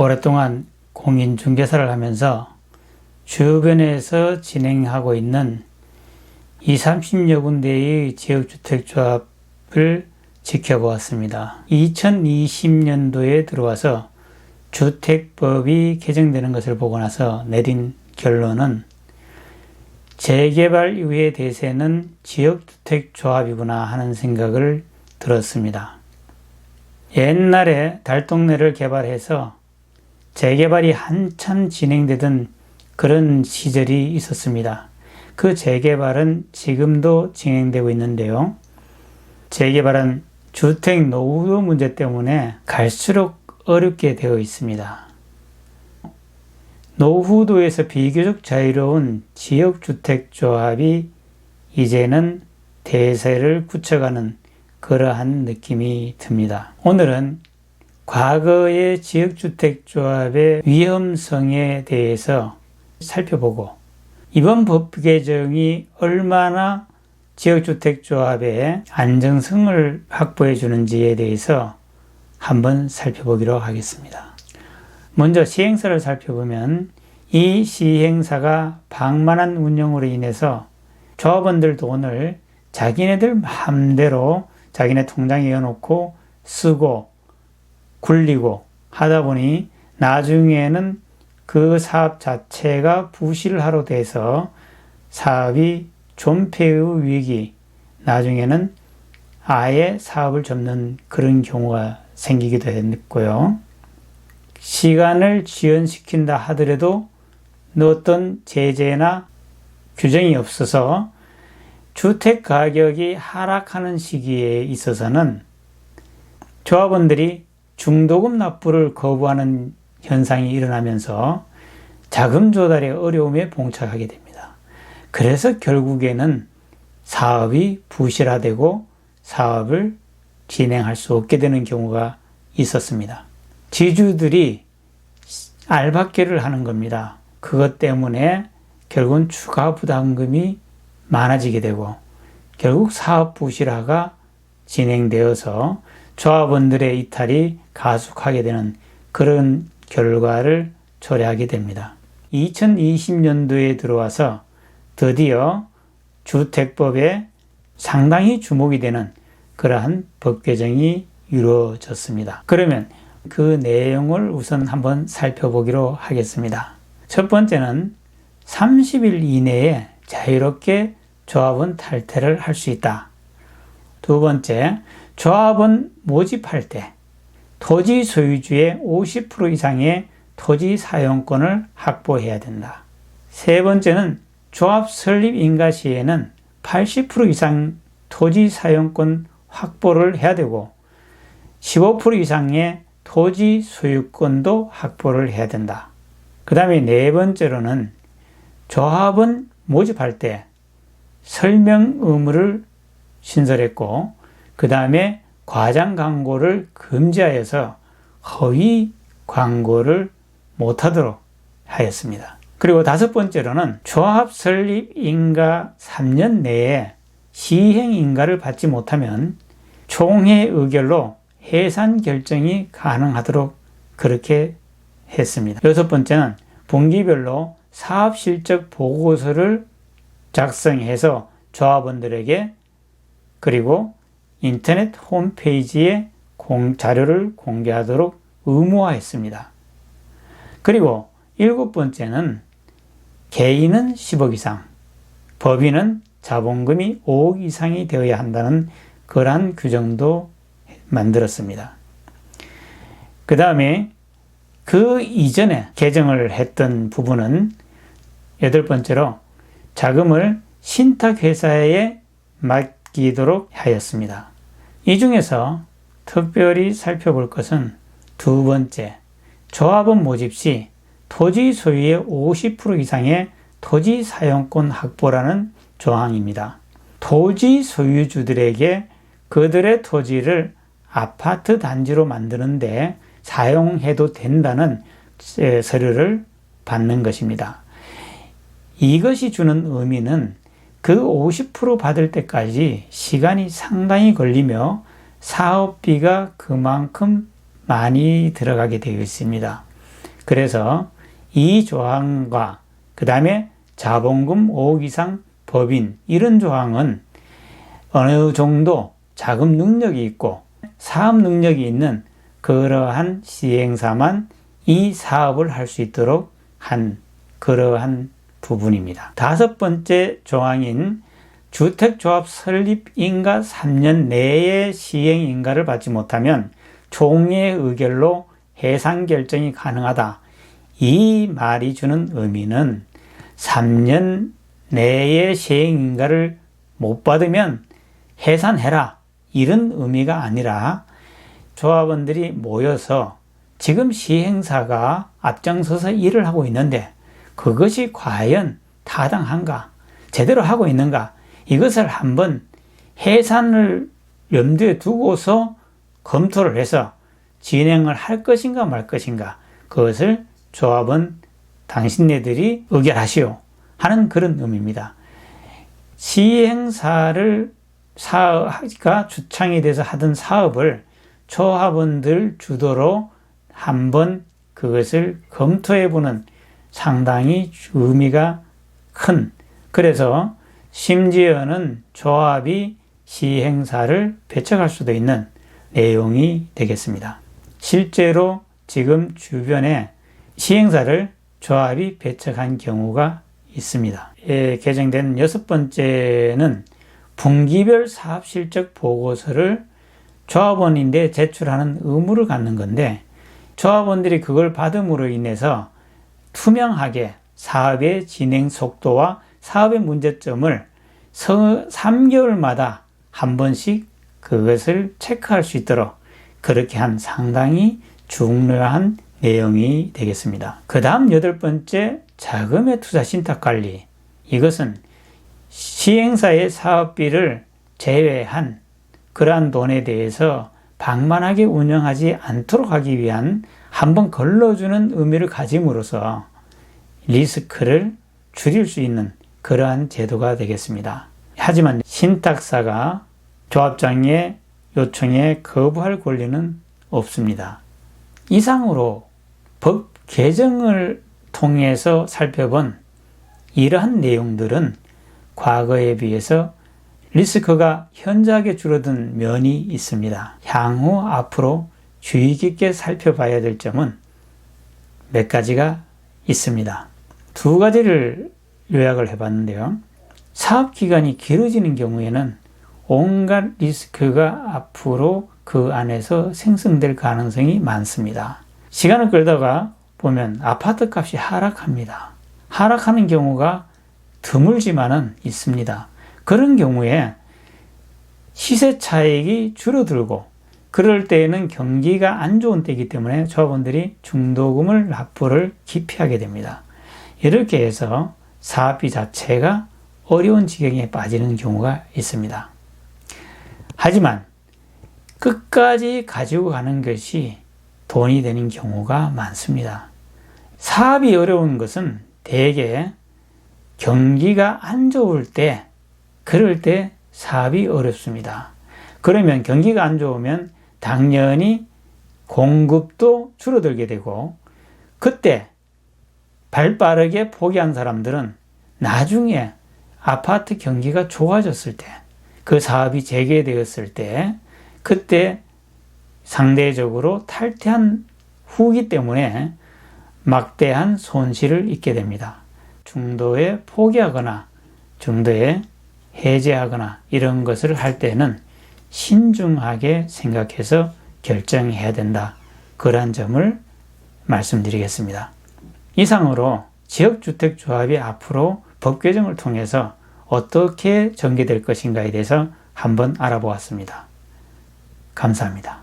오랫동안 공인중개사를 하면서 주변에서 진행하고 있는 2, 30여 군데의 지역주택조합을 지켜보았습니다. 2020년도에 들어와서 주택법이 개정되는 것을 보고 나서 내린 결론은 재개발 이후의 대세는 지역주택조합이구나 하는 생각을 들었습니다. 옛날에 달동네를 개발해서 재개발이 한참 진행되던 그런 시절이 있었습니다. 그 재개발은 지금도 진행되고 있는데요. 재개발은 주택 노후 문제 때문에 갈수록 어렵게 되어 있습니다. 노후도에서 비교적 자유로운 지역주택조합이 이제는 대세를 굳혀가는 그러한 느낌이 듭니다. 오늘은 과거의 지역주택조합의 위험성에 대해서 살펴보고 이번 법 개정이 얼마나 지역주택조합의 안정성을 확보해 주는지에 대해서 한번 살펴보기로 하겠습니다. 먼저 시행사를 살펴보면 이 시행사가 방만한 운영으로 인해서 조합원들 돈을 자기네들 마음대로 자기네 통장에 넣어놓고 쓰고 굴리고 하다 보니 나중에는 그 사업 자체가 부실하로 돼서 사업이 존폐의 위기, 나중에는 아예 사업을 접는 그런 경우가 생기기도 했고요. 시간을 지연시킨다 하더라도 어떤 제재나 규정이 없어서 주택 가격이 하락하는 시기에 있어서는 조합원들이 중도금 납부를 거부하는 현상이 일어나면서 자금 조달의 어려움에 봉착하게 됩니다. 그래서 결국에는 사업이 부실화되고 사업을 진행할 수 없게 되는 경우가 있었습니다. 지주들이 알박계를 하는 겁니다. 그것 때문에 결국은 추가 부담금이 많아지게 되고 결국 사업 부실화가 진행되어서 조합원들의 이탈이 가속하게 되는 그런 결과를 초래하게 됩니다. 2020년도에 들어와서 드디어 주택법에 상당히 주목이 되는 그러한 법 개정이 이루어졌습니다. 그러면 그 내용을 우선 한번 살펴보기로 하겠습니다. 첫 번째는 30일 이내에 자유롭게 조합원 탈퇴를 할 수 있다. 두 번째, 조합원 모집할 때 토지 소유주의 50% 이상의 토지 사용권을 확보해야 된다. 세 번째는 조합 설립 인가 시에는 80% 이상 토지 사용권 확보를 해야 되고 15% 이상의 토지 소유권도 확보를 해야 된다. 그 다음에 네 번째로는 조합은 모집할 때 설명 의무를 신설했고 그 다음에 과장 광고를 금지하여서 허위 광고를 못하도록 하였습니다. 그리고 다섯 번째로는 조합 설립 인가 3년 내에 시행 인가를 받지 못하면 총회 의결로 해산 결정이 가능하도록 그렇게 했습니다. 여섯 번째는 분기별로 사업 실적 보고서를 작성해서 조합원들에게 그리고 인터넷 홈페이지에 공, 자료를 공개하도록 의무화했습니다. 그리고 일곱 번째는 개인은 10억 이상, 법인은 자본금이 5억 이상이 되어야 한다는 그러한 규정도 만들었습니다. 그 다음에 그 이전에 개정을 했던 부분은 여덟 번째로 자금을 신탁회사에 맡 기도록 하였습니다. 이 중에서 특별히 살펴볼 것은 두 번째, 조합원 모집 시 토지 소유의 50% 이상의 토지 사용권 확보라는 조항입니다. 토지 소유주들에게 그들의 토지를 아파트 단지로 만드는데 사용해도 된다는 서류를 받는 것입니다. 이것이 주는 의미는 그 50% 받을 때까지 시간이 상당히 걸리며 사업비가 그만큼 많이 들어가게 되어 있습니다. 그래서 이 조항과 그 다음에 자본금 5억 이상 법인 이런 조항은 어느 정도 자금 능력이 있고 사업 능력이 있는 그러한 시행사만 이 사업을 할 수 있도록 한 그러한 부분입니다. 다섯 번째 조항인 주택조합 설립 인가 3년 내에 시행 인가를 받지 못하면 총회 의결로 해상 결정이 가능하다. 이 말이 주는 의미는 3년 내에 시행 인가를 못 받으면 해산해라. 이런 의미가 아니라 조합원들이 모여서 지금 시행사가 앞장서서 일을 하고 있는데 그것이 과연 타당한가? 제대로 하고 있는가? 이것을 한번 해산을 염두에 두고서 검토를 해서 진행을 할 것인가 말 것인가 그것을 조합은 당신네들이 의결하시오 하는 그런 의미입니다. 시행사를 사가 주창이 돼서 하던 사업을 조합원들 주도로 한번 그것을 검토해 보는 상당히 의미가 큰 그래서 심지어는 조합이 시행사를 배척할 수도 있는 내용이 되겠습니다. 실제로 지금 주변에 시행사를 조합이 배척한 경우가 있습니다. 예, 개정된 여섯 번째는 분기별 사업 실적 보고서를 조합원인데 제출하는 의무를 갖는 건데 조합원들이 그걸 받음으로 인해서 투명하게 사업의 진행 속도와 사업의 문제점을 3개월마다 한 번씩 그것을 체크할 수 있도록 그렇게 한 상당히 중요한 내용이 되겠습니다. 그 다음 여덟 번째 자금의 투자 신탁 관리. 이것은 시행사의 사업비를 제외한 그러한 돈에 대해서 방만하게 운영하지 않도록 하기 위한 한번 걸러주는 의미를 가짐으로써 리스크를 줄일 수 있는 그러한 제도가 되겠습니다. 하지만 신탁사가 조합장의 요청에 거부할 권리는 없습니다. 이상으로 법 개정을 통해서 살펴본 이러한 내용들은 과거에 비해서 리스크가 현저하게 줄어든 면이 있습니다. 향후 앞으로 주의 깊게 살펴봐야 될 점은 몇 가지가 있습니다. 두 가지를 요약을 해봤는데요. 사업 기간이 길어지는 경우에는 온갖 리스크가 앞으로 그 안에서 생성될 가능성이 많습니다. 시간을 끌다가 보면 아파트 값이 하락합니다. 하락하는 경우가 드물지만은 있습니다. 그런 경우에 시세 차익이 줄어들고 그럴 때에는 경기가 안 좋은 때이기 때문에 조합원들이 중도금을 납부를 기피하게 됩니다. 이렇게 해서 사업비 자체가 어려운 지경에 빠지는 경우가 있습니다. 하지만 끝까지 가지고 가는 것이 돈이 되는 경우가 많습니다. 사업이 어려운 것은 대개 경기가 안 좋을 때, 그럴 때 사업이 어렵습니다. 그러면 경기가 안 좋으면 당연히 공급도 줄어들게 되고, 그때 발 빠르게 포기한 사람들은 나중에 아파트 경기가 좋아졌을 때, 그 사업이 재개되었을 때, 그때 상대적으로 탈퇴한 후기 때문에 막대한 손실을 입게 됩니다. 중도에 포기하거나 중도에 해제하거나 이런 것을 할 때는 신중하게 생각해서 결정해야 된다. 그러한 점을 말씀드리겠습니다. 이상으로 지역주택조합이 앞으로 법 개정을 통해서 어떻게 전개될 것인가에 대해서 한번 알아보았습니다. 감사합니다.